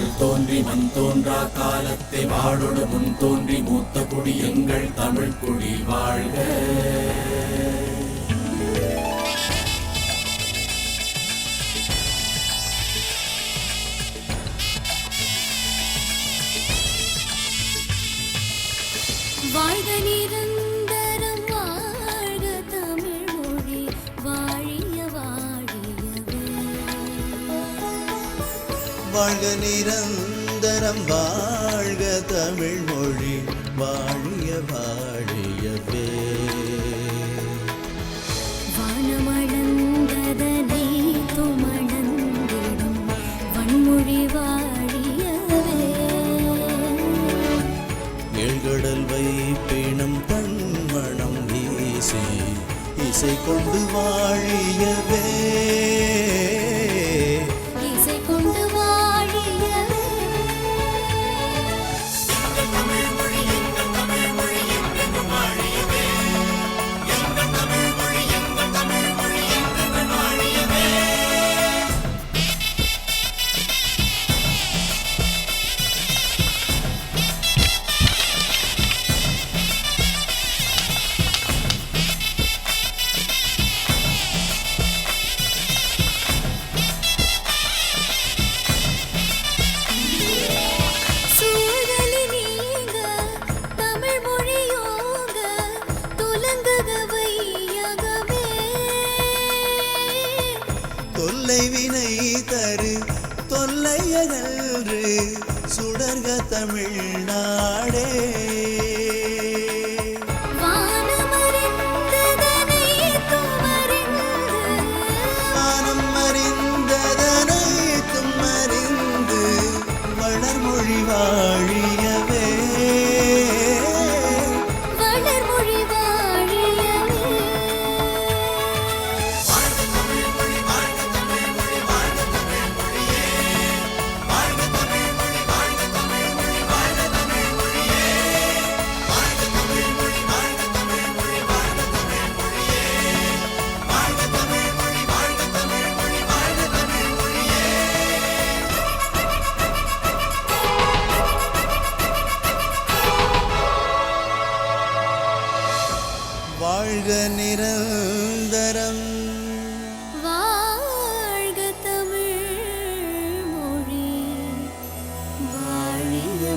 கல் தோன்றி மண் தோன்றா காலத்தை வாழொடு முன் தோன்றி மூத்த குடி எங்கள் தமிழ் குடி வாழ்க. வாழ்க நிரந்தரம் வாழ்க நிரந்தரம் வாழ்க தமிழ் மொழி வாழிய வாழியவே. வானமளந்ததனை துமணந்திடும் வன்மொழி வாழியவே. ஏழ்கடல் வைப்பினம் தன்மணம் வீசி இசை கொண்டு வாழியவே. தொல்லை வினை தரு தொல்லையகன்று சுடர்க தமிழ்நாடே. வானமறிந்ததனை வாழ்க நிரந்தரம். வாழ்க தமிழ் மொழி. வாழிய